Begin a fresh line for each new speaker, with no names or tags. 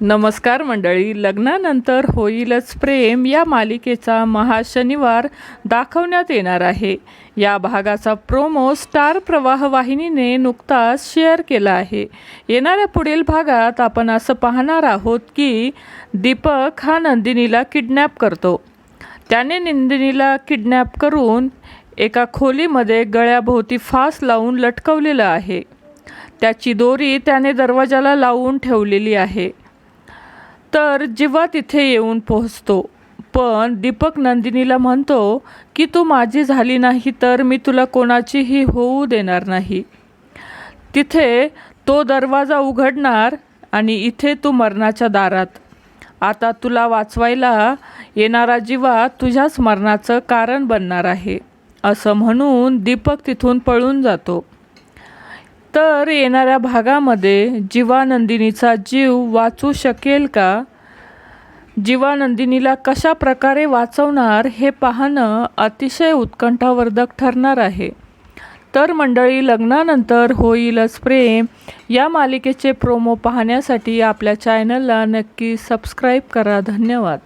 नमस्कार मंडळी लग्नानंतर होईलच प्रेम या मालिकेचा महाशनिवार दाखवण्यात येणार आहे. या भागाचा प्रोमो स्टार प्रवाह वाहिनीने नुकताच शेअर केला आहे. येणाऱ्या पुढील भागात आपण असं पाहणार आहोत की दीपक हा नंदिनीला किडनॅप करतो. त्याने नंदिनीला किडनॅप करून एका खोलीमध्ये गळ्याभोवती फास लावून लटकवलेलं आहे. त्याची दोरी त्याने दरवाजाला लावून ठेवलेली आहे. तर जेव्हा तिथे येऊन पोहोचतो. पण दीपक नंदिनीला म्हणतो की तू माझी झाली नाही तर मी तुला कोणाचीही होऊ देणार नाही. तिथे तो दरवाजा उघडणार आणि इथे तू मरणाच्या दारात. आता तुला वाचवायला येणारा जीवा तुझ्याच मरणाचं कारण बनणार आहे. असं म्हणून दीपक तिथून पळून जातो. तर येणाऱ्या भागामध्ये जीवानंदिनीचा जीव वाचू शकेल का? जीवानंदिनीला कशा प्रकारे वाचवणार हे पाहणं अतिशय उत्कंठावर्धक ठरणार आहे. तर मंडळी लग्नानंतर होईलच प्रेम. या मालिकेचे प्रोमो पाहण्यासाठी आपल्या चॅनलला नक्की सबस्क्राईब करा. धन्यवाद.